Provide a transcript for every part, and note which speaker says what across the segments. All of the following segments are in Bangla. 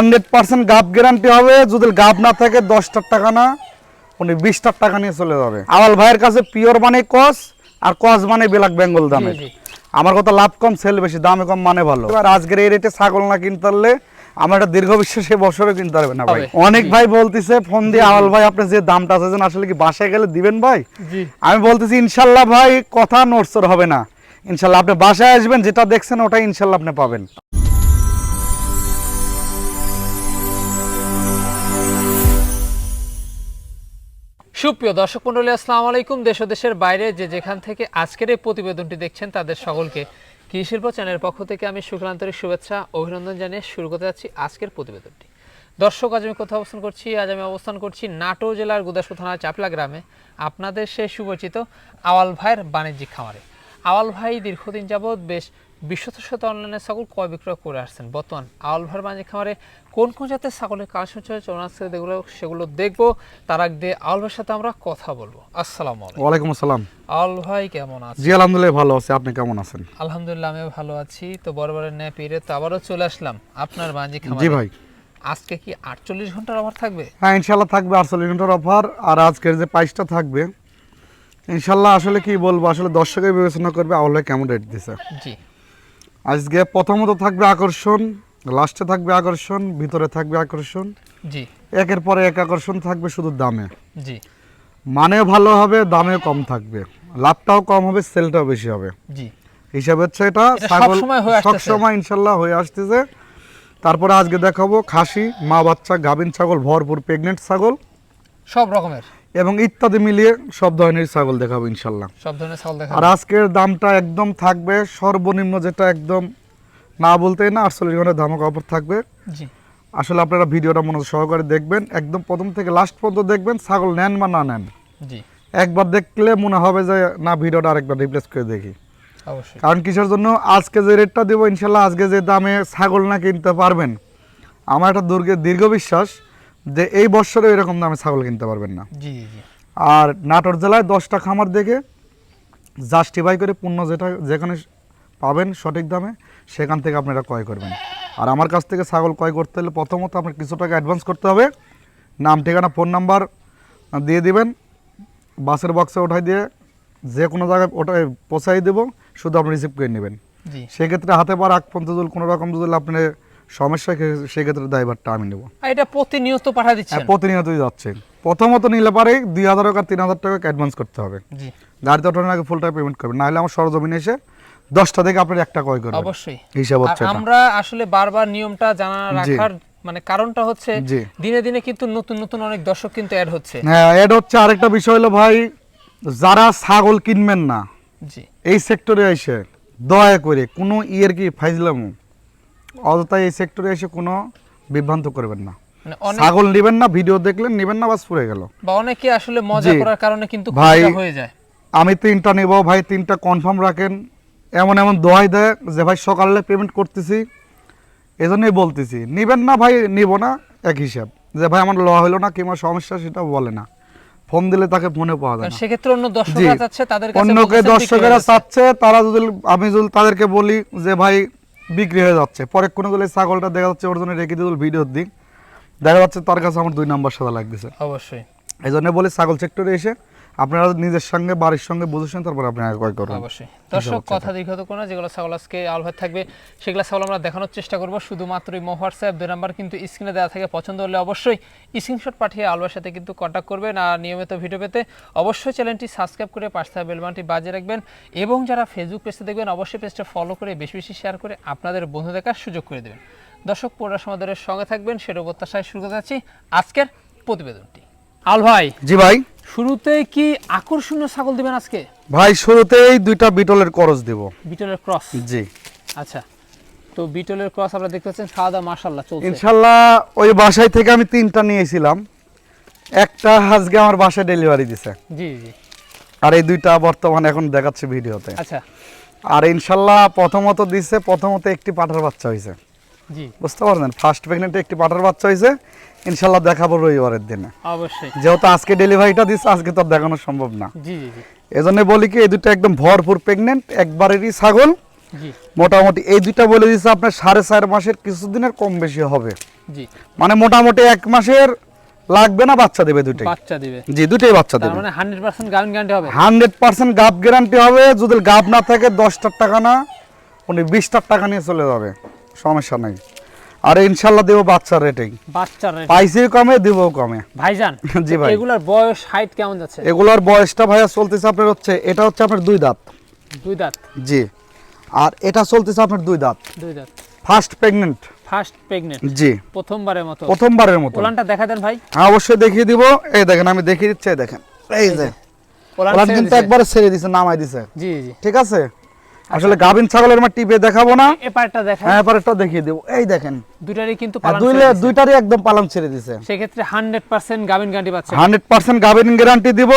Speaker 1: হান্ড্রেড পার্সেন্ট গাব গ্যারান্টি হবে। যদি গাব না থাকে দশটার টাকা না উনি বিশটার টাকা নিয়ে চলে যাবে। আওয়াল ভাইয়ের কাছে পিওর মানে কস আর কস মানে ব্ল্যাক বেঙ্গল দামে। আমার কথা লাভ কম সেল বেশি দামে কম মানে ভালো। এবার আজকের এই রেটে ছাগল না কিনতে পারলে আমার একটা দীর্ঘ বিশ্বাস এই বছরে কিনতে পারবে না ভাই। অনেক ভাই বলতেছে ফোন দিয়ে আওয়াল ভাই আপনি যে দামটা চাইছেন আসলে কি বাসায় গেলে দিবেন ভাই? আমি বলতেছি ইনশাল্লাহ ভাই কথা নড়চড় হবে না। ইনশাল্লাহ আপনি বাসায় আসবেন যেটা দেখছেন ওটাই ইনশাল্লাহ আপনি পাবেন।
Speaker 2: সুপ্রিয় দর্শক মন্ডলী আসসালামু আলাইকুম। দেশ দেশের বাইরে যে যেখান থেকে আজকের এই প্রতিবেদনটি দেখছেন, তাদের সকলকে কৃষি শিল্প চ্যানেলের পক্ষ থেকে আমি শুক্লান্তরিক শুভেচ্ছা অভিনন্দন জানিয়ে শুরু করতে যাচ্ছি আজকের প্রতিবেদনটি। দর্শক, আজ আমি কোথাও অবস্থান করছি? আজ আমি অবস্থান করছি নাটোর জেলার গুদাসপুর থানার চাপলা গ্রামে। আপনাদের সেই সুপরিচিত আওয়াল ভাইয়ের বাণিজ্যিক খামারে। আওয়াল ভাই দীর্ঘদিন যাবৎ বেশ বিশ্বত সাথে অনলাইনে ছাগল ক্রয় বিক্রয় করে আসছেন? বর্তমান ভাইয়ের বাণিজ্যিক খামারে কোন কোন জাতের ছাগলের কালেকশন চলছে? আজকে যেগুলো সেগুলো দেখব। তার আগে ভাইয়ের সাথে আমরা কথা বলব। আসসালামু আলাইকুম।
Speaker 1: ওয়ালাইকুম আসসালাম।
Speaker 2: আওয়াল ভাই কেমন আছেন?
Speaker 1: জি আলহামদুলিল্লাহ ভালো আছে। আপনি কেমন আছেন?
Speaker 2: আলহামদুলিল্লাহ আমি ভালো আছি। তো বরাবরের ন্যায় পেরে তো আবারও চলে আসলাম আপনার
Speaker 1: জি
Speaker 2: খামারে।
Speaker 1: ভাই।
Speaker 2: আজকে কি আটচল্লিশ ঘণ্টার অফার থাকবে?
Speaker 1: হ্যাঁ ইনশাল্লাহ থাকবে আটচল্লিশ ঘণ্টার অফার আর আজকের যে প্রাইসটা থাকবে ইনশাল্লাহ আসলে কি বলব আসলে দর্শকের বিবেচনা করবে আওয়ালে কেমন রেট দিছে।
Speaker 2: জি।
Speaker 1: আজকে প্রথমত থাকবে আকর্ষণ লাস্টে থাকবে আকর্ষণ ভিতরে থাকবে আকর্ষণ।
Speaker 2: জি।
Speaker 1: একের পরে এক আকর্ষণ থাকবে শুধু দামে।
Speaker 2: জি।
Speaker 1: মানেও ভালো হবে দামেও কম থাকবে। লাভটাও কম হবে সেলটাও বেশি হবে।
Speaker 2: জি।
Speaker 1: হিসাবে হচ্ছে এটা ছাগল
Speaker 2: আসতেছে।
Speaker 1: সবসময় ইনশাল্লাহ হয়ে আসতেছে। তারপরে আজকে দেখাবো খাসি মা বাচ্চা গাভিন ছাগল ভরপুর প্রেগনেন্ট ছাগল।
Speaker 2: সব রকমের।
Speaker 1: এবং ইত্যাদি মিলিয়ে সব ধরনের ছাগল দেখাবো ইনশাল্লাহ।
Speaker 2: সব ধরনের ছাগল দেখা
Speaker 1: আর আজকের দামটা একদম থাকবে সর্বনিম্ন যেটা একদম না বলতেই না আটচল্লিশ ঘণ্টার ধামাকা অফার থাকবে।
Speaker 2: জি।
Speaker 1: আসলে আপনারা ভিডিওটা মনোযোগ সহকারে দেখবেন একদম প্রথম থেকে লাস্ট পর্যন্ত দেখবেন ছাগল নেন বা না নেন।
Speaker 2: জি।
Speaker 1: একবার দেখলে মনে হবে যে না ভিডিওটা আরেকবার রিপ্লেস করে দেখি।
Speaker 2: অবশ্যই।
Speaker 1: কারণ কিসের জন্য? আজকে যে রেটটা দেবো ইনশাল্লাহ আজকে যে দামে ছাগল না কিনতে পারবেন আমার একটা দুর্গে দীর্ঘ বিশ্বাস যে এই বছরে এরকম দামে ছাগল কিনতে পারবেন না।
Speaker 2: জি জি
Speaker 1: আর নাটোর জেলায় দশটা খামার দেখে জাস্টিফাই করে পণ্য যেটা যেখানে পাবেন সঠিক দামে সেখান থেকে আপনারা ক্রয় করবেন। আর আমার কাছ থেকে ছাগল ক্রয় করতে হলে প্রথমত আপনার কিছু টাকা অ্যাডভান্স করতে হবে। নাম ঠিকানা ফোন নাম্বার দিয়ে দিবেন। বাসের বক্সে ওঠাই দিয়ে যে কোনো জায়গায় ওটাই পৌঁছাই দেবো শুধু আপনি রিসিভ করে নেবেন। সেক্ষেত্রে হাতে পার আগ পর্যন্ত কোনো রকম যদি আপনি সমস্যা সেক্ষেত্রে ড্রাইভারটা আমি নেব।
Speaker 2: এটা প্রতিনিয়ত পাঠা
Speaker 1: হ্যাঁ, প্রতিনিয়তই যাচ্ছে প্রথমত নিলে পারে দুই হাজার টাকা তিন হাজার টাকা অ্যাডভান্স করতে হবে।
Speaker 2: জি।
Speaker 1: গাড়িতে ওঠানোর আগে ফুল টাকা পেমেন্ট নাহলে আমার সরজমিনে এসে দশটা থেকে আপনার একটা ক্রয় করবেন।
Speaker 2: অবশ্যই।
Speaker 1: হিসাব হচ্ছে
Speaker 2: আমরা আসলে বারবার নিয়মটা জানা রাখার মানে কারণটা হচ্ছে দিনে দিনে কিন্তু নতুন নতুন অনেক দর্শক কিন্তু অ্যাড হচ্ছে।
Speaker 1: হ্যাঁ এড হচ্ছে আরেকটা বিষয় হলো ভাই যারা ছাগল কিনবেন না এই সেক্টরে এসে দয়া করে কোনো ইয়ের কি ফাইজলাম? অযথা এই সেক্টরে এসে কোনো বিভ্রান্ত করবেন না।
Speaker 2: মানে
Speaker 1: ছাগল নেবেন না ভিডিও দেখলেন নেবেন না বাস পুরে গেল।
Speaker 2: বা অনেকে আসলে মজা করার কারণে কিন্তু
Speaker 1: ভাই,
Speaker 2: হয়ে যায়।
Speaker 1: আমি তিনটা নেব ভাই তিনটা কনফার্ম রাখেন। এমন এমন দোয়াই দেয় যে ভাই সকালে পেমেন্ট করতেছি। এজন্যই বলতেছি নিবেন না ভাই নিব না এক হিসাব। যে ভাই আমার লওয়া হলো না কিংবা সমস্যা সেটা বলে না। ফোন দিলে তাকে ফোনে পাওয়া যায়
Speaker 2: সেক্ষেত্রে অন্য দর্শকরা চাচ্ছে তাদের কাছে
Speaker 1: অন্যকে দর্শকেরা চাচ্ছে তারা যদি আমি যদি তাদেরকে বলি যে ভাই বিক্রি হয়ে যাচ্ছে। পরে কোনো যদি ছাগলটা দেখা যাচ্ছে ওর জন্য রেখে দিয়ে ভিডিও দিক দেখা যাচ্ছে তার কাছে আমার দুই নাম্বার সাদা লাগতেছে।
Speaker 2: অবশ্যই।
Speaker 1: এই জন্য বলে ছাগল সেক্টরে এসে আপনারা নিজের সঙ্গে বাড়ির সঙ্গে বুঝেছেন তারপর আপনি ক্রয় করুন
Speaker 2: অবশ্যই। দর্শক কথা দীর্ঘত কোনো যেগুলো ছাগল আজকে আলভার থাকবে সেগুলো ছাগল আমরা দেখানোর চেষ্টা করব। শুধুমাত্র এই হোয়াটসঅ্যাপ দুই নাম্বার কিন্তু স্ক্রিনে দেওয়া থাকে পছন্দ হলে অবশ্যই স্ক্রিনশট পাঠিয়ে আলভার সাথে কিন্তু কন্ট্যাক্ট করবেন আর নিয়মিত ভিডিও পেতে অবশ্যই চ্যানেলটি সাবস্ক্রাইব করে পাশে থাকা বেলবানটি বাজিয়ে রাখবেন। এবং যারা ফেসবুক পেজে দেখবেন অবশ্যই পেজটা ফলো করে বেশি বেশি শেয়ার করে আপনাদের বন্ধু দেখার সুযোগ করে দেবেন। দর্শক পুরো সমাদের সঙ্গে থাকবেন সেটা প্রত্যাশায় শুরু করতে যাচ্ছি আজকের প্রতিবেদনটি। আল ভাই
Speaker 1: জি ভাই।
Speaker 2: শুরুতেই কি আকর্ষণীয় ছাগল দিবেন আজকে?
Speaker 1: ভাই শুরুতেই দুইটা বিটলের করজ দেব।
Speaker 2: বিটলের ক্রস?
Speaker 1: জি।
Speaker 2: আচ্ছা তো বিটলের ক্রস আপনারা দেখতে পাচ্ছেন দাওয়া মার্শাল্লাহ চলছে।
Speaker 1: ইনশাল্লাহ ওই বাসায় থেকে আমি তিনটা নিয়েছিলাম। একটা আজকে আমার বাসায় ডেলিভারি দিছে।
Speaker 2: জি জি
Speaker 1: আর এই দুইটা বর্তমানে এখন দেখাচ্ছে ভিডিওতে।
Speaker 2: আচ্ছা।
Speaker 1: আর ইনশাআল্লাহ প্রথমত দিছে প্রথমত একটি পাঠার বাচ্চা হয়েছে
Speaker 2: জি।
Speaker 1: বুঝতে পারছেন ফার্স্ট প্রেগনেন্টে একটি পাঠার বাচ্চা হয়েছে ইনশাল্লাহ দেখাবো রবিবারের দিনে।
Speaker 2: অবশ্যই।
Speaker 1: যেহেতু আজকে ডেলিভারিটা দিচ্ছে আজকে তো দেখানো সম্ভব না।
Speaker 2: জি জি
Speaker 1: এজন্য বলি কি এই দুটো একদম ভরপুর প্রেগনেন্ট একবারেরই ছাগল।
Speaker 2: জি।
Speaker 1: মোটামুটি এই দুইটা বলে দিচ্ছে আপনার সাড়ে চার মাসের কিছুদিনের কম বেশি হবে।
Speaker 2: জি।
Speaker 1: মানে মোটামুটি এক মাসের লাগবে না বাচ্চা দেবে দুইটাই।
Speaker 2: বাচ্চা দিবে।
Speaker 1: জি দুইটাই বাচ্চা দেবে।
Speaker 2: মানে হান্ড্রেড পার্সেন্ট গাভিন গ্যারান্টি হবে।
Speaker 1: হান্ড্রেড পার্সেন্ট গাব গ্যারান্টি হবে যদি গাব না থাকে দশটার টাকা না উনি বিশটার টাকা নিয়ে চলে যাবে। সমস্যা নাই। আর ইনশাল্লাহ দেবো বাচ্চার রেটেই
Speaker 2: বাচ্চার rate।
Speaker 1: পাইসেও কমে দিবও কমে।
Speaker 2: ভাইজান
Speaker 1: জি ভাই।
Speaker 2: এগুলার বয়স হাইট কেমন যাচ্ছে?
Speaker 1: এগুলোর বয়সটা ভাইয়া চলতেছে আপনার হচ্ছে এটা হচ্ছে আপনার দুই দাঁত।
Speaker 2: দুই দাঁত?
Speaker 1: জি। আর এটা চলতেছে আপনার দুই দাঁত।
Speaker 2: দুই দাঁত।
Speaker 1: ফার্স্ট প্রেগনেন্ট
Speaker 2: ফার্স্ট প্রেগনেন্ট
Speaker 1: জি।
Speaker 2: প্রথমবারের মতো।
Speaker 1: প্রথমবারের মতো।
Speaker 2: ওলানটা দেখা দেন ভাই।
Speaker 1: হ্যাঁ অবশ্যই দেখিয়ে দিব। এই দেখেন আমি দেখিয়ে দিচ্ছি দেখেন। এই যে
Speaker 2: ওলান
Speaker 1: কিন্তু একবার ছেড়ে দিছে নামাই দিছে।
Speaker 2: জি জি।
Speaker 1: ঠিক আছে? আসলে গাভিন ছাগলের আমার টিপে দেখাবো না।
Speaker 2: এ পার্টটা দেখা
Speaker 1: হ্যাঁ এবারটা দেখিয়ে দেবো। এই দেখেন।
Speaker 2: দুটারই কিন্তু পালন
Speaker 1: দুইলে দুইটারই একদম পালন ছেড়ে দিছে।
Speaker 2: সেক্ষেত্রে হান্ড্রেড পার্সেন্ট গাভিন গ্যারান্টি পাচ্ছে।
Speaker 1: হান্ড্রেড পার্সেন্ট গাভিন গ্যারান্টি দিব।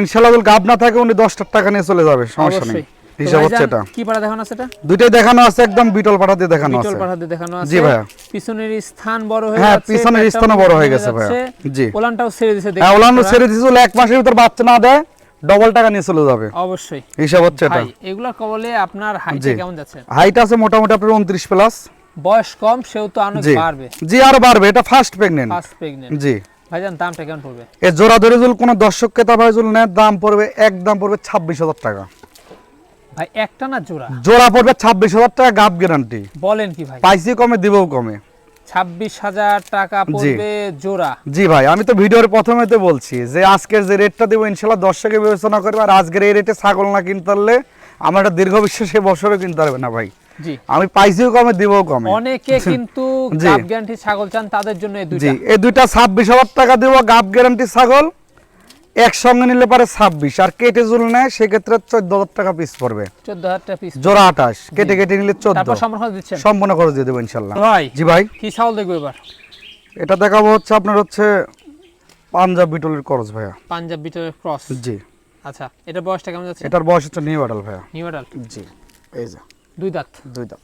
Speaker 1: ইনশাল্লাহ যদি গাভ না থাকে উনি দশটার টাকা নিয়ে চলে যাবে। সমস্যা নেই। হিসাব হচ্ছে এটা।
Speaker 2: কি পাড়া দেখানো আছে এটা?
Speaker 1: দুইটাই দেখানো আছে একদম বিটল পাঠা দিয়ে দেখানো আছে
Speaker 2: বিটল
Speaker 1: আছে।
Speaker 2: পাঠাতে দেখানো আছে।
Speaker 1: জি ভাইয়া।
Speaker 2: পিছনের স্থান বড় হয়ে
Speaker 1: হ্যাঁ, পিছনের স্থানও বড় হয়ে গেছে ভাইয়া। জি।
Speaker 2: ওলানটাও ছেড়ে দিছে
Speaker 1: হ্যাঁ ওলানো
Speaker 2: দেখতে
Speaker 1: ছেড়ে দিয়েছিল এক মাসের ভিতর বাচ্চা না দেয়। ডবল টাকা নিয়ে চলে যাবে।
Speaker 2: অবশ্যই।
Speaker 1: হিসাব হচ্ছে এটা।
Speaker 2: এগুলা কবলে আপনার হাইট কেমন যাচ্ছে?
Speaker 1: হাইট আছে মোটামুটি আপনার উনত্রিশ প্লাস
Speaker 2: বয়স কম সেও তো অনেক
Speaker 1: জি।
Speaker 2: বাড়বে।
Speaker 1: জি আরও বাড়বে এটা ফার্স্ট প্রেগনেন্ট
Speaker 2: ফার্স্ট প্রেগনেন্ট
Speaker 1: জি।
Speaker 2: ভাইজান দামটা কেমন পড়বে?
Speaker 1: এ জোড়া ধরে যদি কোনো দর্শক ক্রেতা ভাই নেয় দাম পড়বে এক দাম পড়বে ছাব্বিশ হাজার টাকা।
Speaker 2: ভাই একটা না জোড়া?
Speaker 1: জোড়া পড়বে ছাব্বিশ হাজার টাকা গাব গ্যারান্টি
Speaker 2: বলেন কি ভাই।
Speaker 1: পাইসি কমে দিবেও কমে।
Speaker 2: ছাব্বিশ হাজার টাকা পড়বে জোড়া।
Speaker 1: জি ভাই আমি তো ভিডিওর প্রথমে তো বলছি যে আজকের যে রেটটা দেবো ইনশাল্লাহ দর্শকে বিবেচনা করবে আর আজকের এই রেটে ছাগল না কিনতে পারলে আমার একটা দীর্ঘ বিশ্বাসে বছরে কিনতে পারবে না ভাই। আমি পাইছিও কমে দিব কমে।
Speaker 2: অনেকে কিন্তু। গাব গ্যারান্টি ছাগল চান তাদের জন্য এই দুইটা।
Speaker 1: এই দুইটা ছাব্বিশ হাজার টাকা দিব গাব গ্যারান্টি ছাগল। একসঙ্গে নিলে পারে ছাব্বিশ। আর কেটে জুল নেয় সেক্ষেত্রে চোদ্দ হাজার টাকা পিস পড়বে।
Speaker 2: চোদ্দ হাজার টাকা পিস
Speaker 1: জোড়া আঠাশ। কেটে কেটে নিলে চোদ্দ।
Speaker 2: সম্পূর্ণ
Speaker 1: খরচ দিয়ে দেবো ইনশাল্লাহ।
Speaker 2: ভাই
Speaker 1: জি ভাই।
Speaker 2: কি ছাগল দেখব এবার?
Speaker 1: এটা দেখাবো হচ্ছে আপনার হচ্ছে পাঞ্জাব বিটলের খরচ ভাইয়া।
Speaker 2: পাঞ্জাব বিটলের ক্রস?
Speaker 1: জি।
Speaker 2: আচ্ছা এটা বয়সটা কেমন যাচ্ছে?
Speaker 1: এটার বয়স হচ্ছে নিউ আডাল ভাইয়া।
Speaker 2: নিউ অ্যাডাল্ট
Speaker 1: জি এই যে।
Speaker 2: দুই দাঁত?
Speaker 1: দুই দাঁত।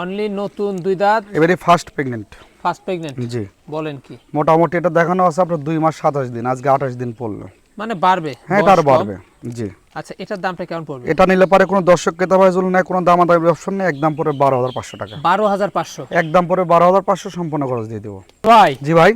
Speaker 2: অনলি নতুন দুই দাঁত।
Speaker 1: এবারে ফার্স্ট প্রেগনেন্ট
Speaker 2: ফার্স্ট প্রেগনেন্ট
Speaker 1: জি।
Speaker 2: বলেন কি?
Speaker 1: মোটামুটি এটা দেখানো আছে আপনার দুই মাস সাতাশ দিন আজকে আঠাশ দিন পড়ল।
Speaker 2: মানে বাড়বে
Speaker 1: হ্যাঁ এটা বাড়বে জি।
Speaker 2: আচ্ছা এটার দামটা কেমন পড়বে?
Speaker 1: এটা নিলে পারে কোনো দর্শক ক্রেতা ভাই জুল নেয় কোনো দামাদামি অপশন নেই একদম পরে বারো হাজার পাঁচশো টাকা।
Speaker 2: বারো হাজার পাঁচশো।
Speaker 1: একদম পরে বারো হাজার পাঁচশো সম্পূর্ণ খরচ দিয়ে দেবো।
Speaker 2: ভাই
Speaker 1: জি ভাই।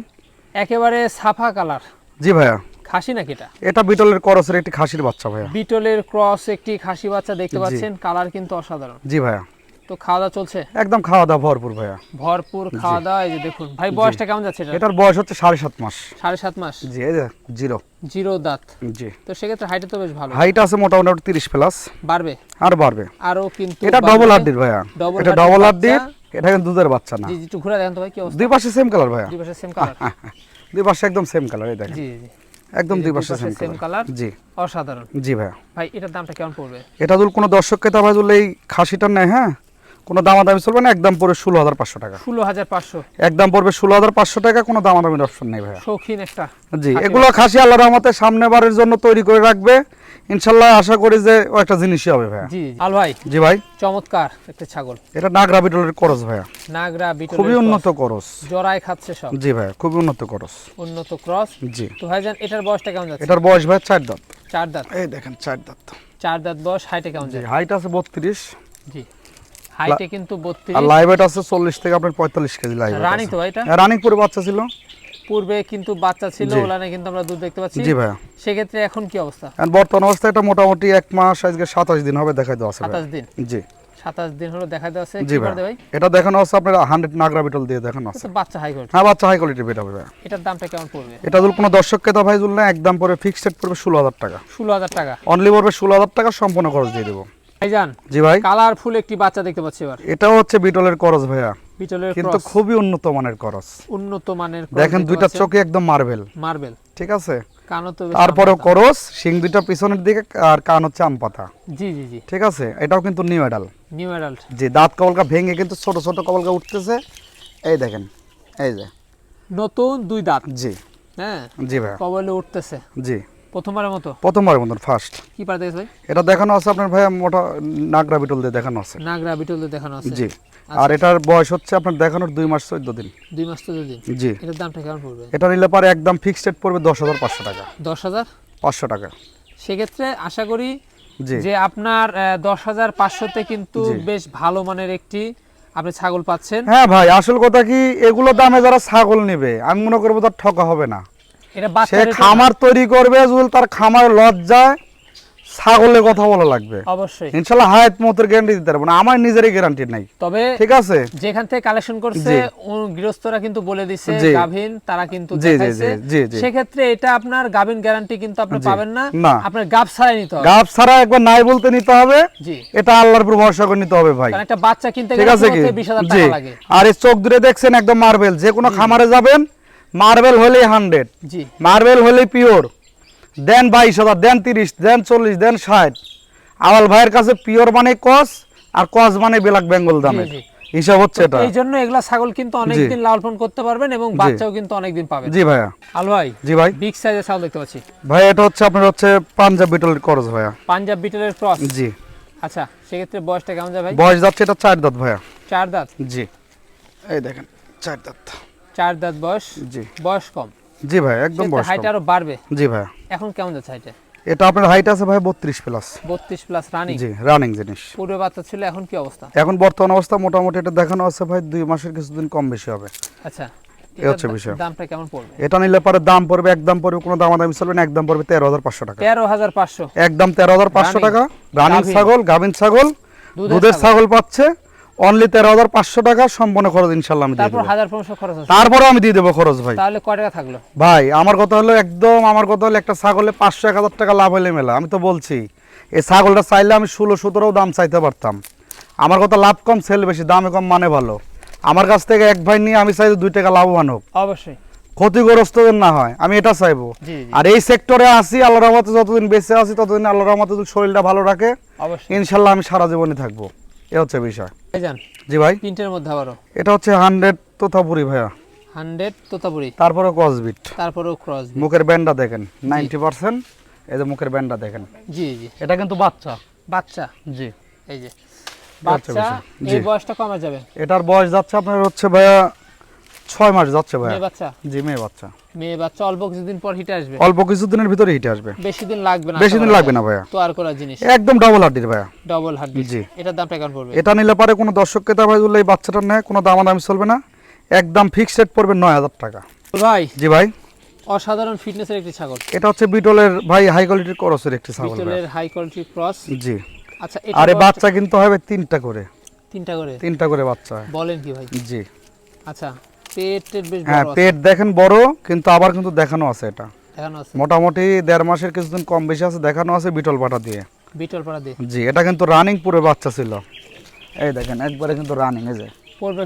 Speaker 2: একেবারে সাফা কালার।
Speaker 1: জি ভাইয়া।
Speaker 2: খাসি নাকি এটা?
Speaker 1: এটা বিটলের করসের একটি খাসির বাচ্চা ভাইয়া।
Speaker 2: বিটলের ক্রস একটি খাসি বাচ্চা দেখতে পাচ্ছেন কালার কিন্তু অসাধারণ।
Speaker 1: জি ভাইয়া।
Speaker 2: তো খাওয়া দাওয়া চলছে?
Speaker 1: একদম খাওয়া দাওয়া ভরপুর ভাইয়া।
Speaker 2: ভরপুর খাওয়া দাওয়া এই যে দেখুন। ভাই বয়সটা কেমন যাচ্ছে এটা?
Speaker 1: এটার বয়স হচ্ছে সাড়ে সাত মাস।
Speaker 2: সাড়ে সাত মাস?
Speaker 1: জি জিরো।
Speaker 2: জিরো দাঁত।
Speaker 1: জি।
Speaker 2: তো সেক্ষেত্রে হাইটে তো বেশ ভালো।
Speaker 1: হাইট আছে মোটামুটি তিরিশ প্লাস
Speaker 2: বাড়বে?
Speaker 1: আর বাড়বে।
Speaker 2: আরও কিন্তু
Speaker 1: এটা ডবল হাড্ডির ভাইয়া। এটা ডবল হাড্ডির এটা কিন্তু দুধের বাচ্চা না।
Speaker 2: জি একটু ঘুরে দেখেন তো ভাই কি অবস্থা?
Speaker 1: দুই পাশে সেম কালার ভাইয়া।
Speaker 2: দুই পাশে সেম কালার
Speaker 1: দুই পাশে একদম সেম কালার এই দেখেন।
Speaker 2: জি জি।
Speaker 1: একদম দুই পাশে সেম কালার জি।
Speaker 2: অসাধারণ।
Speaker 1: জি ভাইয়া।
Speaker 2: ভাই এটার দামটা কেমন পড়বে?
Speaker 1: এটা যদি কোনো দর্শক ক্রেতা ভাই এই খাসিটা নেয় হ্যাঁ? কোনো দামাদামি চলবে না একদম পড়বে ষোলো হাজার পাঁচশো টাকা।
Speaker 2: ষোলো হাজার পাঁচশো।
Speaker 1: একদম পড়বে ষোলো হাজার পাঁচশো টাকা কোনো দামাদামির অপশন নেই ভাইয়া।
Speaker 2: শৌখিন একটা
Speaker 1: জি এগুলো খাসি আল্লাহ রহমতে সামনে বারের জন্য তৈরি করে রাখবে। ইনশাল্লাহ আশা করি যে ও একটা জিনিসই হবে ভাইয়া।
Speaker 2: জি আল ভাই
Speaker 1: জি ভাই।
Speaker 2: চমৎকার একটা ছাগল।
Speaker 1: এটা নাগরা বিটলের করস ভাইয়া।
Speaker 2: নাগরা বিটল
Speaker 1: খুবই উন্নত করস।
Speaker 2: জরায় খাচ্ছে সব।
Speaker 1: জি ভাইয়া খুবই উন্নত করস।
Speaker 2: উন্নত ক্রস।
Speaker 1: জি।
Speaker 2: তো ভাইজান এটার বয়সটা কেমন যাচ্ছে?
Speaker 1: এটার বয়স ভাই চার দাঁত।
Speaker 2: চার দাঁত।
Speaker 1: এই দেখেন চার দাঁত।
Speaker 2: চার দাঁত বয়স হাইটে কেমন যায়
Speaker 1: হাইট আছে বত্রিশ।
Speaker 2: জি। হাইটে কিন্তু বত্রিশ।
Speaker 1: আর লাইভ ওয়েট আছে চল্লিশ থেকে আপনার পঁয়তাল্লিশ কেজি লাইভ
Speaker 2: রানিং তো এটা?
Speaker 1: রানিং পুরো বাচ্চা ছিল।
Speaker 2: পূর্বে কিন্তু বাচ্চা ছিল ওলানে কিন্তু আমরা দুধ দেখতে পাচ্ছি।
Speaker 1: জি ভাইয়া।
Speaker 2: সেক্ষেত্রে এখন কি অবস্থা?
Speaker 1: আর বর্তমান অবস্থায় এটা মোটামুটি এক মাস আজকে সাতাশ দিন হবে দেখাই দেওয়া আছে
Speaker 2: সাতাশ
Speaker 1: ভাইয়া।
Speaker 2: দিন?
Speaker 1: জি।
Speaker 2: সাতাশ দিন হলো দেখা
Speaker 1: জি
Speaker 2: কি করে ভাই?
Speaker 1: এটা দেখানো আছে আপনার হান্ড্রেড নাগরা বিটল দিয়ে দেখানো আছে।
Speaker 2: বাচ্চা হাই কোয়ালিটি
Speaker 1: হ্যাঁ বাচ্চা হাই বেটা হবে ভাইয়া।
Speaker 2: এটার দামটা কেমন পড়বে?
Speaker 1: এটা যদি কোনো দর্শক ক্রেতা ভাই না একদম পরে ফিক্সড পড়বে ষোলো হাজার টাকা।
Speaker 2: ষোলো হাজার টাকা।
Speaker 1: অনলি পড়বে ষোলো হাজার টাকা সম্পূর্ণ খরচ দিয়ে দেবো।
Speaker 2: ভাইজান
Speaker 1: জি ভাই।
Speaker 2: কালারফুল একটি বাচ্চা দেখতে পাচ্ছি এবার।
Speaker 1: এটাও হচ্ছে বিটলের করস ভাইয়া।
Speaker 2: বিটলের
Speaker 1: কিন্তু খুবই উন্নত মানের করস।
Speaker 2: উন্নত মানের
Speaker 1: দেখেন দুইটা চোখে একদম মার্বেল।
Speaker 2: মার্বেল।
Speaker 1: ঠিক আছে? তারপরেও করস শিং দুইটা পিছনের দিকে আর কান হচ্ছে আম পাতা
Speaker 2: জি জি জি।
Speaker 1: ঠিক আছে? এটাও কিন্তু নিউ এডাল
Speaker 2: নিউ অ্যাডাল্ট
Speaker 1: যে দাঁত কবলকা ভেঙে কিন্তু ছোট ছোট কবলকা উঠতেছে। এই দেখেন এই যে।
Speaker 2: নতুন দুই দাঁত।
Speaker 1: জি।
Speaker 2: হ্যাঁ?
Speaker 1: জি ভাইয়া।
Speaker 2: কবলে উঠতেছে।
Speaker 1: জি।
Speaker 2: প্রথমবারের মতো?
Speaker 1: প্রথমবারের মতন ফার্স্ট
Speaker 2: কি পার দেখেছ ভাই?
Speaker 1: এটা দেখানো আছে আপনার ভাইয়া মোটা নাগরা বিটল দিয়ে দেখানো আছে।
Speaker 2: নাগরা বিটল দেখানো আছে।
Speaker 1: জি। আর এটার বয়স হচ্ছে আপনার দেখানোর দুই মাস চোদ্দ দিন।
Speaker 2: দুই মাস তো দুদিন
Speaker 1: জি।
Speaker 2: এটার দামটা কেমন পড়বে?
Speaker 1: এটা নিলে পারে একদম ফিক্সড রেট পড়বে দশ হাজার পাঁচশো টাকা।
Speaker 2: দশ হাজার?
Speaker 1: পাঁচশো টাকা।
Speaker 2: সেক্ষেত্রে আশা করি যে আপনার দশ হাজার পাঁচশোতে কিন্তু বেশ ভালো মানের একটি আপনি ছাগল পাচ্ছেন।
Speaker 1: হ্যাঁ ভাই আসল কথা কি এগুলো দামে যারা ছাগল নেবে আমি মনে করব তার ঠকা হবে না। সে খামার তৈরি করবে তার খামার লজ্জায় ছাগলের কথা বলা লাগবে।
Speaker 2: অবশ্যই।
Speaker 1: হায়াত মতের গ্যারান্টি দিতে পারব না। আমার নিজেরই গ্যারান্টি নাই।
Speaker 2: তবে
Speaker 1: ঠিক আছে?
Speaker 2: যেখান থেকে কালেকশন করছে গৃহস্থরা কিন্তু বলে দিছে গাভিন তারা কিন্তু দেখাইছে। এটা আপনার গাভিন গ্যারান্টি কিন্তু আপনি পাবেন না। আপনার গাব ছাড়াই নিতে হবে।
Speaker 1: গাছ ছাড়া একবার নাই বলতে নিতে হবে। এটা আল্লাহর উপর ভরসা করে নিতে হবে ভাই।
Speaker 2: একটা বাচ্চা কিনতে গেলে
Speaker 1: আছে কি?
Speaker 2: বিশ হাজার
Speaker 1: জি।
Speaker 2: টাকা লাগে।
Speaker 1: আর এই চোখ দূরে দেখছেন একদম মার্বেল যে কোনো খামারে যাবেন মার্বেল হলেই হান্ড্রেড
Speaker 2: জি।
Speaker 1: মার্বেল হলেই পিওর দেন বাইশ হাজার দেন তিরিশ দেন চল্লিশ দেন ষাট। আওয়াল ভাইয়ের কাছে পিওর মানে কস আর কস মানে বিলাক বেঙ্গল দামে হিসাব হচ্ছে এটা।
Speaker 2: এই জন্য এগুলা ছাগল কিন্তু অনেকদিন লালন করতে পারবেন এবং বাচ্চাও কিন্তু অনেকদিন পাবেন।
Speaker 1: জি ভাইয়া।
Speaker 2: আল ভাই
Speaker 1: জি ভাই।
Speaker 2: বিগ সাইজের ছাগল দেখতে পাচ্ছি।
Speaker 1: ভাই এটা হচ্ছে আপনার হচ্ছে পাঞ্জাব বিটলের করজ ভাইয়া।
Speaker 2: পাঞ্জাব বিটলের ক্রস
Speaker 1: জি।
Speaker 2: আচ্ছা সেক্ষেত্রে বয়সটা কেমন যায় ভাই?
Speaker 1: বয়স যাচ্ছে এটা চার দাঁত ভাইয়া।
Speaker 2: চার দাঁত?
Speaker 1: জি। এই দেখেন চার দাঁত।
Speaker 2: চার দাঁত বয়স
Speaker 1: জি।
Speaker 2: বয়স কম।
Speaker 1: জি ভাই একদম বয়স
Speaker 2: হাইট আরও বাড়বে।
Speaker 1: জি ভাইয়া
Speaker 2: এখন কেমন যাচ্ছে হাইটে
Speaker 1: এটা আপনার হাইট আছে ভাই বত্রিশ প্লাস
Speaker 2: বত্রিশ প্লাস রানিং
Speaker 1: জি রানিং জিনিস।
Speaker 2: পূর্বে বাচ্চা ছিল এখন কি অবস্থা?
Speaker 1: এখন বর্তমান অবস্থা মোটামুটি এটা দেখানো আছে ভাই দুই মাসের কিছুদিন কম বেশি হবে।
Speaker 2: আচ্ছা
Speaker 1: এই হচ্ছে বিষয়।
Speaker 2: দামটা কেমন পড়বে?
Speaker 1: এটা নিলে পরে দাম পড়বে একদম পড়বে কোনো দামাদামি চলবে না একদম পড়বে তেরো হাজার পাঁচশো টাকা।
Speaker 2: তেরো হাজার পাঁচশো।
Speaker 1: একদম তেরো হাজার পাঁচশো
Speaker 2: Running।
Speaker 1: টাকা। রানিং ছাগল গাভিন ছাগল
Speaker 2: দুধের। ছাগল
Speaker 1: পাচ্ছে। অনলি তেরো হাজার পাঁচশো টাকা সম্পূর্ণ খরচ ইনশাল্লাহ আমি
Speaker 2: তারপর হাজার পনেরোশো খরচ
Speaker 1: তারপরে আমি দিয়ে দেবো খরচ ভাই।
Speaker 2: তাহলে কয় টাকা থাকল?
Speaker 1: ভাই আমার কথা হলো একদম আমার কথা হলো একটা ছাগলে পাঁচশো এক হাজার টাকা লাভ হলে মেলা। আমি তো বলছি এই ছাগলটা চাইলে আমি ষোলো সতেরো দাম চাইতে পারতাম। আমার কথা লাভ কম সেল বেশি দামে কম মানে ভালো। আমার কাছ থেকে এক ভাই নিয়ে আমি চাইতে দুই টাকা লাভবান হোক।
Speaker 2: অবশ্যই।
Speaker 1: ক্ষতিগ্রস্ত যেন না হয় আমি এটা চাইব। আর এই সেক্টরে আসি আল্লাহ রহমতে যতদিন বেঁচে আছি ততদিন আল্লাহ রহমতে শরীরটা ভালো রাখে ইনশাল্লাহ আমি সারা জীবনই থাকব। এ হচ্ছে বিষয়।
Speaker 2: যান
Speaker 1: জি ভাই।
Speaker 2: প্রিন্টের মধ্যে আবারও।
Speaker 1: এটা হচ্ছে হান্ড্রেড তোতাপুরি ভাইয়া।
Speaker 2: হান্ড্রেড তোতাপুরি।
Speaker 1: তারপরে কসবিট
Speaker 2: তারপরেও ক্রস
Speaker 1: মুখের ব্যান্ডটা দেখেন নাইনটি পার্সেন্ট এই যে মুখের ব্যান্ডটা দেখেন।
Speaker 2: জি জি।
Speaker 1: এটা কিন্তু বাচ্চা।
Speaker 2: বাচ্চা।
Speaker 1: জি।
Speaker 2: এই যে।
Speaker 1: বাচ্চা।
Speaker 2: এই বয়সটা কমে যাবে।
Speaker 1: এটার বয়স যাচ্ছে আপনার হচ্ছে ভাইয়া ছয় মাস যাচ্ছে
Speaker 2: মেয়ে বাচ্চা?
Speaker 1: জি মেয়ে বাচ্চা।
Speaker 2: মেয়ে বাচ্চা অল্প কিছুদিন পর হিটে আসবে?
Speaker 1: অল্প কিছুদিনের ভিতরে হিটে আসবে।
Speaker 2: বেশি দিন লাগবে না
Speaker 1: বেশি দিন লাগবে না ভাইয়া।
Speaker 2: তো আর করা জিনিস?
Speaker 1: একদম ডাবল হাড্ডির ভাইয়া।
Speaker 2: ডবল হার্ডি
Speaker 1: জি।
Speaker 2: এটার দামটা কেমন পড়বে?
Speaker 1: এটা নিলে পারে কোনো দর্শক ক্রেতা ভাই বললে এই বাচ্চাটার নেয় কোনো দামাদামি চলবে না। একদম ফিক্সড রেট পড়বে নয় হাজার টাকা।
Speaker 2: ভাই
Speaker 1: জি ভাই।
Speaker 2: অসাধারণ ফিটনেসের একটি ছাগল।
Speaker 1: এটা হচ্ছে বিটলের ভাই হাই কোয়ালিটির করসের একটি ছাগল।
Speaker 2: বিটলের হাই কোয়ালিটি ক্রস
Speaker 1: জি।
Speaker 2: আচ্ছা
Speaker 1: আরে বাচ্চা কিন্তু হবে তিনটা করে।
Speaker 2: তিনটা করে?
Speaker 1: তিনটা করে বাচ্চা।
Speaker 2: বলেন কি ভাই?
Speaker 1: জি।
Speaker 2: আচ্ছা পেট টেট বেশ
Speaker 1: হ্যাঁ পেট দেখেন বড় কিন্তু আবার কিন্তু দেখানো আছে এটা।
Speaker 2: দেখানো আছে।
Speaker 1: মোটামুটি দেড় মাসের কিছুদিন কম বেশি আছে দেখানো আছে বিটল পাটা দিয়ে।
Speaker 2: বিটল পাড়া দিয়ে।
Speaker 1: জি এটা কিন্তু রানিং পুরো বাচ্চা ছিল। এই দেখেন একবারে কিন্তু রানিং এই যে।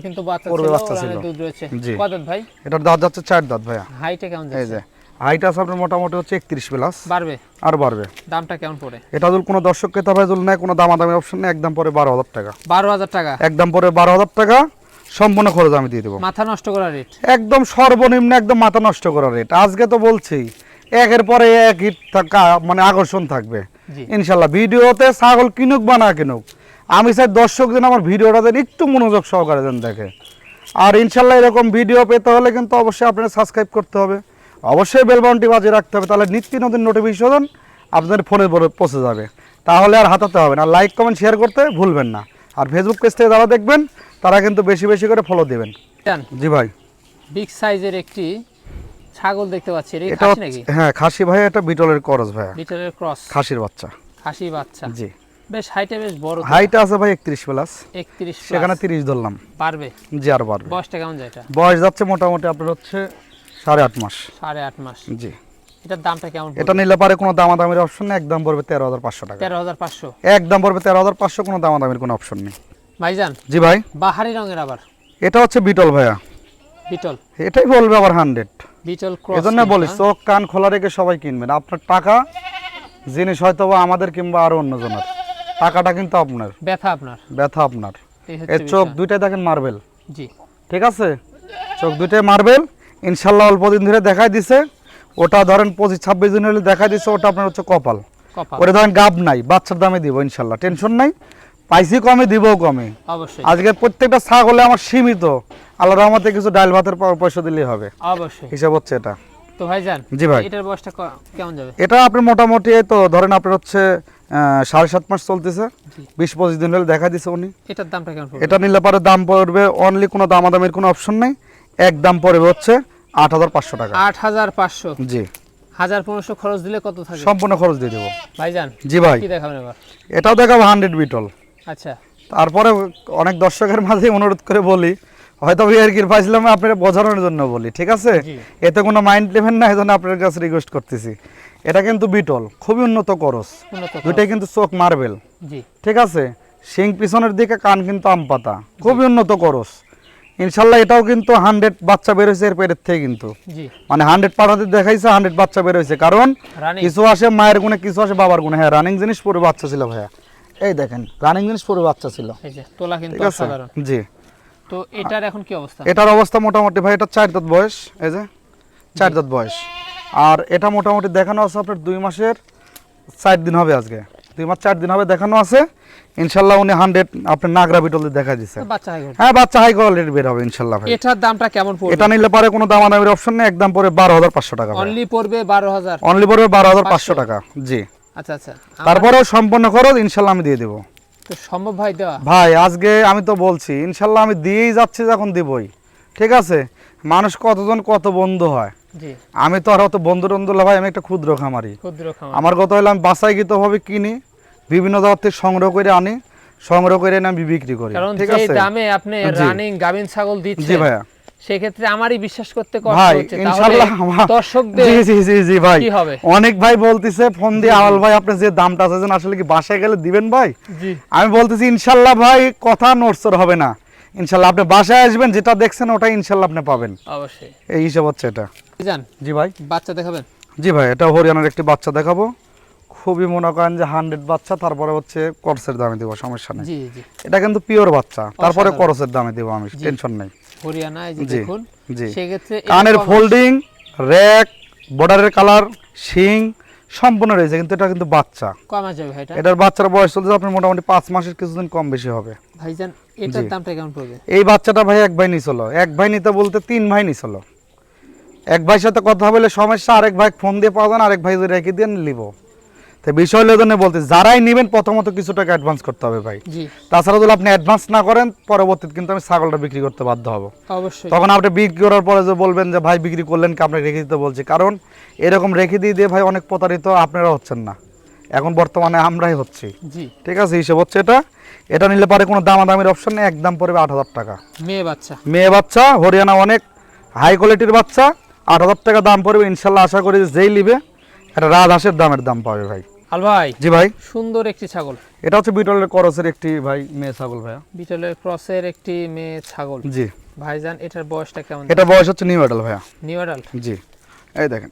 Speaker 2: কিন্তু বাচ্চা ছিল
Speaker 1: বাচ্চা ছিল।
Speaker 2: দুধ রয়েছে। কত ভাই?
Speaker 1: এটার দাঁত যাচ্ছে চার দাঁত ভাইয়া।
Speaker 2: হাইটে কেমন
Speaker 1: এই যে হাইট আছে আপনার মোটামুটি হচ্ছে একত্রিশ প্লাস
Speaker 2: বাড়বে?
Speaker 1: আর বাড়বে।
Speaker 2: দামটা কেমন পড়ে?
Speaker 1: এটা যদি কোনো দর্শক ক্রেতা ভাই যদি নেয় কোনো দামাদামি অপশন নেই একদম পরে বারো হাজার টাকা।
Speaker 2: বারো হাজার টাকা?
Speaker 1: একদম পরে বারো হাজার টাকা। সম্পূর্ণ খরচ আমি দিয়ে দেবো।
Speaker 2: মাথা নষ্ট করা রেট
Speaker 1: একদম সর্বনিম্ন একদম মাথা নষ্ট করার রেট আজকে তো বলছি একের পরে এক হিট থাকা মানে আকর্ষণ থাকবে। ইনশাল্লাহ ভিডিওতে ছাগল কিনুক বা না কিনুক আমি চাই দর্শক যেন আমার ভিডিওটা যেন একটু মনোযোগ সহকারে যেন দেখে। আর ইনশাল্লাহ এরকম ভিডিও পেতে হলে কিন্তু অবশ্যই আপনার সাবস্ক্রাইব করতে হবে। অবশ্যই বেল বাউন্টি বাজিয়ে রাখতে হবে তাহলে নিত্য নতুন নোটিফিকেশন আপনাদের ফোনে পৌঁছে যাবে। তাহলে আর হাতাতে হবে না। লাইক কমেন্ট শেয়ার করতে ভুলবেন না। আর ফেসবুক পেজ থেকে যারা দেখবেন তারা কিন্তু বেশি বেশি করে ফলো দেবেন। জি ভাই।
Speaker 2: বিগ সাইজের একটি ছাগল দেখতে পাচ্ছি। এটা খাসি নাকি?
Speaker 1: হ্যাঁ খাসি ভাই এটা বিটলের করস ভাইয়া।
Speaker 2: বিটলের ক্রস।
Speaker 1: খাসির বাচ্চা।
Speaker 2: খাসি বাচ্চা।
Speaker 1: জি।
Speaker 2: বেশ হাইটে বেশ বড়
Speaker 1: হাইটা আছে ভাই একত্রিশ প্লাস
Speaker 2: একত্রিশ
Speaker 1: সেখানে তিরিশ ধরলাম।
Speaker 2: পারবে
Speaker 1: জি আর বাড়বে।
Speaker 2: বয়সটা কেমন যায় এটা?
Speaker 1: বয়স যাচ্ছে মোটামুটি আপনার হচ্ছে সাড়ে আট মাস।
Speaker 2: সাড়ে আট মাস।
Speaker 1: জি।
Speaker 2: এটার দামটা কেমন
Speaker 1: এটা নিলে পারে কোনো দামাদামির অপশন নেই একদম পড়বে তেরো হাজার পাঁচশো টাকা।
Speaker 2: তেরো হাজার পাঁচশো?
Speaker 1: একদম পড়বে তেরো হাজার পাঁচশো কোনো দামাদামির কোনো অপশন নেই।
Speaker 2: ভাইজান
Speaker 1: জি ভাই।
Speaker 2: বাহারি রঙের আবার।
Speaker 1: এটা হচ্ছে বিটল ভাইয়া।
Speaker 2: বিটল।
Speaker 1: এটাই বলবে আবার হান্ড্রেড
Speaker 2: বিটল ক্রস
Speaker 1: এজন্য বলি চোখ কান খোলা রেখে সবাই কিনবেন। আপনার টাকা জিনিস হয়তো আমাদের কিংবা আরও অন্যজনের। টাকাটা কিন্তু আপনার।
Speaker 2: ব্যথা আপনার।
Speaker 1: ব্যথা আপনার। এর চোখ দুইটাই দেখেন মার্বেল
Speaker 2: জি।
Speaker 1: ঠিক আছে? চোখ দুইটাই মার্বেল ইনশাল্লাহ অল্প দিন ধরে দেখাই দিছে। ওটা ধরেন পঁচিশ ছাব্বিশ দিন হলে দেখাই দিছে ওটা আপনার হচ্ছে কপাল। ওটা ধরেন গাব নাই বাচ্চার দামে দিব ইনশাল্লাহ। টেনশন নাই। পাইসি কমে দিবও কমে।
Speaker 2: অবশ্যই।
Speaker 1: আজকে প্রত্যেকটা ছাগলে আমার সীমিত। আল্লাহ রহমতে কিছু ডাল ভাতের পয়সা দিলেই হবে।
Speaker 2: অবশ্যই।
Speaker 1: হিসাব হচ্ছে এটা।
Speaker 2: তো ভাইজান
Speaker 1: জি ভাই।
Speaker 2: এটার বয়সটা কেমন যাবে?
Speaker 1: এটা আপনার মোটামুটি তো ধরেন আপনার হচ্ছে সাড়ে সাত মাস চলতেছে। বিশ পঁচিশ দিন হলে দেখা দিছে উনি।
Speaker 2: এটার দামটা কেমন
Speaker 1: এটা নিলে পরে দাম পড়বে অনলি কোনো দামাদামের কোনো অপশন নেই। এক দাম পড়বে হচ্ছে আট হাজার পাঁচশো টাকা।
Speaker 2: আট হাজার পাঁচশো।
Speaker 1: জি।
Speaker 2: হাজার পনেরোশো খরচ দিলে কত থাকে?
Speaker 1: সম্পূর্ণ খরচ দিয়ে দেবো।
Speaker 2: ভাইজান
Speaker 1: জি ভাই।
Speaker 2: কি দেখাবেন এবার?
Speaker 1: এটাও দেখাবো হান্ড্রেড বিটল।
Speaker 2: আচ্ছা।
Speaker 1: তারপরে অনেক দর্শকের মাঝে অনুরোধ করে বলি হয়তো বিয়ারকির পাইছিলাম আপনারা বোঝানোর জন্য বলি ঠিক আছে? এতে কোনো মাইন্ড নেবেন না এই জন্য আপনার কাছে রিকোয়েস্ট করতেছি। এটা কিন্তু বিটল খুবই উন্নত করস। দুইটাই কিন্তু চোখ মার্বেল ঠিক আছে? শিং পিছনের দিকে কান কিন্তু আম পাতা। খুবই উন্নত করস। ইনশাল্লাহ এটাও কিন্তু হান্ড্রেড বাচ্চা বেরোয়েছে এর পেটের থেকে কিন্তু। মানে হান্ড্রেড পাঠাতে দেখাইছে হান্ড্রেড বাচ্চা বেরোয়েছে কারণ কিছু আসে মায়ের গুণে কিছু আসে বাবার গুণে। হ্যাঁ রানিং জিনিস পরে বাচ্চা ছিল ভাইয়া। এই দেখেন রানিং জিনিস পরে বাচ্চা ছিল।
Speaker 2: এই যে তোলা কিন্তু অসাধারণ।
Speaker 1: জি।
Speaker 2: তো এটার এখন কি অবস্থা?
Speaker 1: এটার অবস্থা মোটামুটি ভাই এটা চার দাঁত বয়স এই যে চার দাঁত বয়স। আর এটা মোটামুটি দেখানো আছে আপনার দুই মাসের চার দিন হবে আজকে। দুই মাস চার দিন হবে দেখানো আছে। ইনশাল্লাহ উনি হান্ড্রেড আপনার নাগরা বিটলে দেখা দিচ্ছে
Speaker 2: হয়ে।
Speaker 1: হ্যাঁ বাচ্চা হাই কোয়ালিটির বের হবে ইনশাল্লাহ ভাই।
Speaker 2: এটার দামটা কেমন পড়বে?
Speaker 1: এটা নিলে পারে কোনো দামাদামির অপশন নেই একদম পরে বারো হাজার পাঁচশো টাকা
Speaker 2: অনলি পড়বে বারো হাজার।
Speaker 1: অনলি পড়বে বারো হাজার পাঁচশো। টাকা জি।
Speaker 2: আচ্ছা আচ্ছা।
Speaker 1: তারপরেও সম্পূর্ণ খরচ ইনশাল্লাহ আমি দিয়ে দেবো।
Speaker 2: তো সম্ভব ভাই দেওয়া?
Speaker 1: ভাই আজকে আমি তো বলছি ইনশাল্লাহ আমি দিয়েই যাচ্ছি যখন দিবই। ঠিক আছে? মানুষ কতজন কত বন্ধু হয়? আমি তো আর অত বন্ধু টন্ধু ভাই আমি একটা ক্ষুদ্র খামারি। আমার কথা হলো আমি বাসাইকৃতভাবে কিনি বিভিন্ন জায়গা থেকে সংগ্রহ করে আনি সংগ্রহ করে আমি বিক্রি করি। ঠিক আছে?
Speaker 2: দামে আপনি রানিং গাভিন ছাগল
Speaker 1: জি ভাইয়া।
Speaker 2: সেক্ষেত্রে আমারই বিশ্বাস করতে কষ্ট হচ্ছে।
Speaker 1: আমার-
Speaker 2: দর্শকদের
Speaker 1: জি জি জি জি ভাই।
Speaker 2: কি হবে?
Speaker 1: অনেক ভাই বলতিছে ফোন দিয়ে আওয়াল ভাই আপনি যে দামটা চাইছেন আসলে কি বাসায় গেলে দিবেন ভাই?
Speaker 2: জি।
Speaker 1: আমি বলতেছি ইনশাল্লাহ ভাই কথা নড়চড় হবে না। ইনশাল্লাহ আপনি বাসায় আসবেন যেটা দেখছেন ওটা ইনশাল্লাহ আপনি পাবেন।
Speaker 2: অবশ্যই।
Speaker 1: এই হিসাব হচ্ছে এটা।
Speaker 2: জান
Speaker 1: জি ভাই।
Speaker 2: বাচ্চা দেখাবেন?
Speaker 1: জি ভাই এটা হরিয়ানার একটি বাচ্চা দেখাবো। খুবই মনে করেন যে হান্ড্রেড বাচ্চা তারপরে হচ্ছে করসের দামে দেবো সমস্যা নেই। এটা কিন্তু পিওর বাচ্চা তারপরে করসের দামে দেবো আমি টেনশন নেই।
Speaker 2: হরিয়ানা এই যে দেখুন সেক্ষেত্রে
Speaker 1: কানের ফোল্ডিং র্যাক বর্ডারের কালার শিং সম্পূর্ণ রয়েছে কিন্তু এটা কিন্তু বাচ্চা।
Speaker 2: কয় মাস যাবে ভাইটা
Speaker 1: এটার বাচ্চার বয়স চলছে আপনার মোটামুটি পাঁচ মাসের কিছুদিন কম বেশি হবে।
Speaker 2: ভাইজান এটার দামটা কেমন পড়বে?
Speaker 1: এই বাচ্চাটা ভাই এক ভাই নিছিল। এক ভাই নিতে বলতে তিন ভাই নিছিল। এক ভাইয়ের সাথে কথা বলে সমস্যা আরেক ভাই ফোন দিয়ে পাওয়া যান আরেক ভাই রেখে দিয়ে নিব। তো বিষয় হলো জন্য বলতে যারাই নেবেন প্রথমত কিছু টাকা অ্যাডভান্স করতে হবে ভাই। তাছাড়া যদি আপনি অ্যাডভান্স না করেন পরবর্তীতে কিন্তু আমি ছাগলটা বিক্রি করতে বাধ্য হব।
Speaker 2: অবশ্যই।
Speaker 1: তখন আপনি বিক্রি করার পরে যে বলবেন যে ভাই বিক্রি করলেন কি? আপনি রেখে দিতে বলছি। কারণ এরকম রেখে দিয়ে দিয়ে ভাই অনেক প্রতারিত আপনারা হচ্ছেন না। এখন বর্তমানে আমরাই হচ্ছি। ঠিক আছে? হিসেব হচ্ছে এটা। এটা নিলে পারে কোনো দামাদামির অপশন নেই একদম পড়বে আট হাজার টাকা।
Speaker 2: মেয়ে বাচ্চা।
Speaker 1: মেয়ে বাচ্চা হরিয়ানা অনেক হাই কোয়ালিটির বাচ্চা আট হাজার টাকা দাম পড়বে। ইনশাল্লাহ আশা করি যেই নিবে এটা রাজহাঁসের দামের দাম পাবে ভাই।
Speaker 2: আল ভাই
Speaker 1: জি ভাই।
Speaker 2: সুন্দর একটি ছাগল।
Speaker 1: এটা হচ্ছে বিটলের করসের একটি ভাই মেয়ে ছাগল ভাইয়া।
Speaker 2: বিটলের ক্রসের একটি মেয়ে ছাগল।
Speaker 1: জি।
Speaker 2: ভাইজান এটার বয়সটা কেমন?
Speaker 1: এটা বয়স হচ্ছে নিউ ভাইয়া।
Speaker 2: নিউ
Speaker 1: জি। এই দেখেন।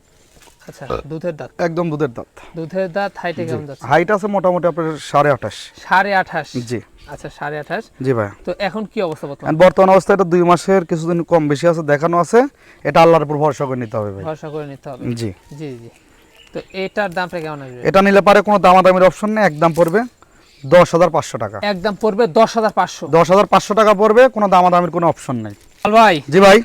Speaker 2: আচ্ছা দুধের দাঁত?
Speaker 1: একদম দুধের দাঁত।
Speaker 2: দুধের দাঁত হাইটে কেমন যাচ্ছে?
Speaker 1: হাইট আছে মোটামুটি আপনার সাড়ে আঠাশ।
Speaker 2: সাড়ে আঠাশ?
Speaker 1: জি।
Speaker 2: আচ্ছা সাড়ে আঠাশ।
Speaker 1: জি ভাইয়া।
Speaker 2: তো এখন কি অবস্থা বর্তমান?
Speaker 1: বর্তমান অবস্থায় এটা দুই মাসের কিছুদিন কম বেশি আছে দেখানো আছে। এটা আল্লাহর উপর ভরসা করে নিতে হবে ভাই।
Speaker 2: ভরসা করে নিতে হবে।
Speaker 1: জি।
Speaker 2: জি জি। তো এটার দামটা কেমন আসবে?
Speaker 1: এটা নিলে পারে কোনো দামাদামির অপশন নেই একদম পড়বে দশ হাজার পাঁচশো টাকা।
Speaker 2: একদম পড়বে দশ হাজার পাঁচশো।
Speaker 1: দশ হাজার পাঁচশো টাকা পড়বে কোনো দামাদামির কোনো অপশন নেই।
Speaker 2: ভাই।
Speaker 1: জি ভাই।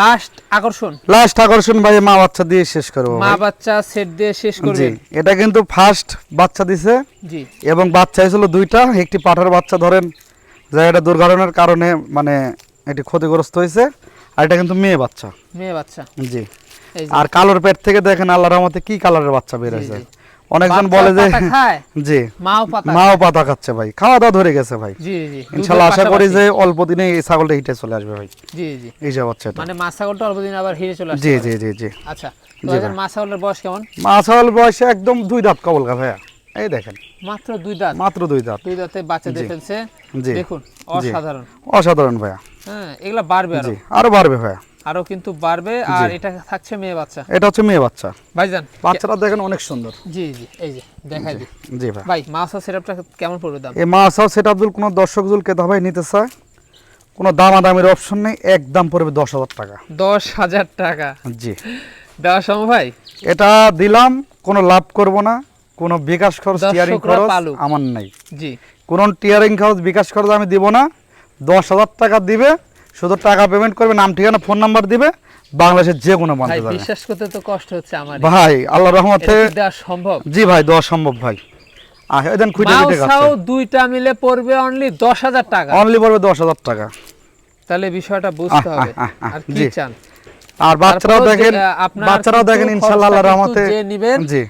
Speaker 2: লাস্ট আকর্ষণ।
Speaker 1: লাস্ট আকর্ষণ ভাই মা বাচ্চা দিয়ে শেষ করব
Speaker 2: মা বাচ্চা সেট দিয়ে শেষ
Speaker 1: জি
Speaker 2: করবেন
Speaker 1: এটা কিন্তু ফার্স্ট বাচ্চা দিছে।
Speaker 2: জি।
Speaker 1: এবং বাচ্চা হয়েছিল দুইটা একটি পাঠার বাচ্চা ধরেন জায়গাটা দুর্ঘটনার কারণে মানে এটি ক্ষতিগ্রস্ত হয়েছে। আর এটা কিন্তু মেয়ে বাচ্চা।
Speaker 2: মেয়ে বাচ্চা।
Speaker 1: জি। আর কালোর পেট থেকে দেখেন আল্লাহর রহমতে কি কালারের বাচ্চা বের হয়েছে। অনেকজন বলে যে জি।
Speaker 2: মাও পাতা
Speaker 1: মাও পাতা খাচ্ছে ভাই। খাওয়া দাওয়া ধরে গেছে ভাই।
Speaker 2: জি জি
Speaker 1: ইনশাল্লাহ আশা করি যে অল্প দিনে এই ছাগলটা হিটে চলে আসবে ভাই।
Speaker 2: জি জি।
Speaker 1: এইসব হচ্ছে এটা।
Speaker 2: মানে মা ছাগলটা অল্প দিন আবার হিরে চলে আসছে।
Speaker 1: জি জি জি জি।
Speaker 2: আচ্ছা তো মা ছাগলের বয়স কেমন?
Speaker 1: মা ছাগল বয়সে একদম দুই দাঁত কবল গা ভাইয়া। এই দেখেন।
Speaker 2: মাত্র দুই দাঁত?
Speaker 1: মাত্র দুই দাঁত।
Speaker 2: দুই দাঁতে বাচ্চা দিয়ে। ফেলছে দেখুন অসাধারণ।
Speaker 1: অসাধারণ ভাইয়া।
Speaker 2: হ্যাঁ এগুলা বাড়বে
Speaker 1: আরও বাড়বে ভাইয়া।
Speaker 2: আরও কিন্তু বাড়বে আর এটা থাকছে মেয়ে বাচ্চা।
Speaker 1: এটা হচ্ছে মেয়ে বাচ্চা।
Speaker 2: ভাইজান
Speaker 1: বাচ্চাটা দেখেন অনেক সুন্দর।
Speaker 2: জি জি এই যে দেখাই দিই।
Speaker 1: জি ভাই।
Speaker 2: ভাই মাছা সেটআপটা কেমন পড়বে দাম?
Speaker 1: এই মা সাউ সেট আব্দুল কোনো দর্শক জুল কেতা ভাই নিতে চায়? কোনো দামাদামির অপশন নেই একদম পড়বে দশ হাজার টাকা।
Speaker 2: দশ হাজার টাকা।
Speaker 1: জি।
Speaker 2: দেওয়া সম্ভব ভাই?
Speaker 1: এটা দিলাম কোনো লাভ করব না কোনো বিকাশ খরচ টিয়ারিং খরচ। আমার নাই।
Speaker 2: জি।
Speaker 1: কোনো টিয়ারিং খরচ বিকাশ খরচ আমি দিব না দশ হাজার টাকা দিবে শুধু টাকা পেমেন্ট করবে নাম ঠিকানা ফোন নাম্বার দিবে বাংলাদেশের যে কোনো
Speaker 2: ভাই বিশ্বাস করতে তো কষ্ট হচ্ছে আমার।
Speaker 1: ভাই আল্লাহ রহমতে
Speaker 2: দেওয়া সম্ভব?
Speaker 1: জি ভাই দেওয়া সম্ভব ভাই। আহ এদিন খুঁটে খুঁটে
Speaker 2: মাউসাও দুইটা মিলে পড়বে অনলি দশ হাজার টাকা।
Speaker 1: অনলি পড়বে দশ হাজার টাকা।
Speaker 2: তাহলে বিষয়টা বুঝতে হবে। আর কি চান?
Speaker 1: আর বাচ্চারাও দেখেন বাচ্চারাও দেখেন ইনশাল্লাহ আল্লাহর রহমতে
Speaker 2: যে নিবেন,
Speaker 1: জি।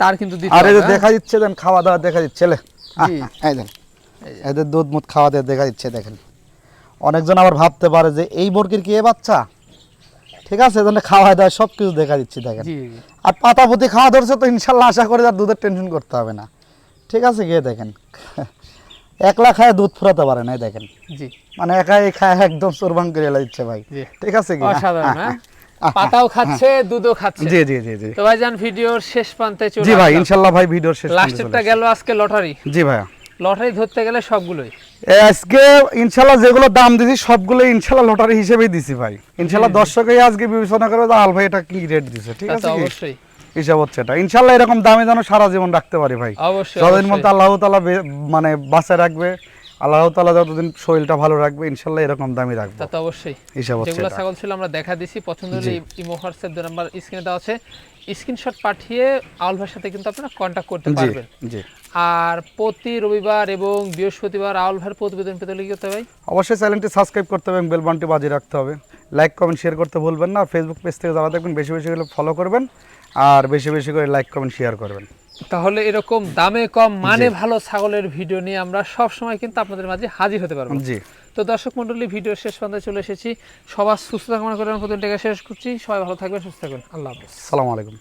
Speaker 2: তার কিন্তু দিতে
Speaker 1: আর এই দেখা দিচ্ছে দেন খাওয়া দাওয়া দেখা দিচ্ছে ছেলে।
Speaker 2: জি।
Speaker 1: এই দেন। এদের দুধ মুধ খাওয়া দাওয়া দেখা দিচ্ছে দেখেন। অনেকজন আবার ভাবতে পারে যে এই বর্গের কি এ বাচ্চা? ঠিক আছে এজন্য খাওয়া দাওয়া সব কিছু দেখা দিচ্ছি দেখেন। আর পাতা পুঁতি খাওয়া ধরছে তো ইনশাল্লাহ আশা করে আর দুধের টেনশন করতে হবে না। ঠিক আছে গিয়ে দেখেন। একলা খায় দুধ ফুরাতে পারে না দেখেন। মানে একাই খায় একদম সোরবাং করে দিচ্ছে ভাই। ঠিক আছে কি
Speaker 2: হ্যাঁ? পাতাও খাচ্ছে দুধও খাচ্ছে।
Speaker 1: জি জি জি জি।
Speaker 2: তো ভাইজান ভিডিওর শেষ প্রান্তে চলে
Speaker 1: জি ভাই
Speaker 2: আসলাম।
Speaker 1: ইনশাল্লাহ ভাই ভিডিওর শেষ
Speaker 2: লাস্টেরটা গেল আজকে লটারি।
Speaker 1: জি ভাইয়া।
Speaker 2: লটারি ধরতে গেলে সবগুলোই।
Speaker 1: আজকে ইনশাল্লাহ যেগুলো দাম দিছি সবগুলো ইনশাল্লাহ লটারি হিসেবেই দিছি ভাই। ইনশাল্লাহ দর্শকই আজকে বিবেচনা করবে যে আল ভাই এটা কি রেট দিছে? ঠিক আছে
Speaker 2: অবশ্যই।
Speaker 1: হিসাব হচ্ছে এটা। ইনশাল্লাহ এরকম দামে যেন সারা জীবন রাখতে পারি ভাই।
Speaker 2: অবশ্যই
Speaker 1: যতদিন। মধ্যে আল্লাহ তালা মানে বাঁচায় রাখবে আল্লাহ তালা যতদিন শরীরটা ভালো রাখবে ইনশাল্লাহ এরকম দামই রাখবে।
Speaker 2: তা তো অবশ্যই।
Speaker 1: হিসাব হচ্ছে
Speaker 2: যেগুলো ছাগল ছিল আমরা দেখা দিছি পছন্দ হলে ইমো হোয়াটসঅ্যাপ নাম্বার স্ক্রিনে দেওয়া আছে। স্ক্রিনশট পাঠিয়ে আউল ভাইয়ের সাথে কিন্তু আপনারা কন্ট্যাক্ট করতে পারবেন।
Speaker 1: জি।
Speaker 2: আর প্রতি রবিবার এবং বৃহস্পতিবার আউল ভাইয়ের প্রতিবেদন পেতে হলে কি করতে হবে ভাই?
Speaker 1: অবশ্যই চ্যানেলটি সাবস্ক্রাইব করতে হবে এবং বেল বাটনটি বাজিয়ে রাখতে হবে। লাইক কমেন্ট শেয়ার করতে ভুলবেন না। ফেসবুক পেজ থেকে যারা দেখবেন বেশি বেশি করে ফলো করবেন আর বেশি বেশি করে লাইক কমেন্ট শেয়ার করবেন।
Speaker 2: তাহলে এরকম দামে কম মানে ভালো ছাগলের ভিডিও নিয়ে আমরা সব সময় কিন্তু আপনাদের মাঝে হাজির হতে পারব।
Speaker 1: জি।
Speaker 2: তো দর্শক মন্ডলী ভিডিও শেষ পর্যন্ত চলে এসেছি। সবার সুস্থতা কামনা করে আমি প্রতিদিন শেষ করছি। সবাই ভালো থাকবেন, সুস্থ থাকবেন। আল্লাহ হাফেজ।
Speaker 1: সালামু আলাইকুম।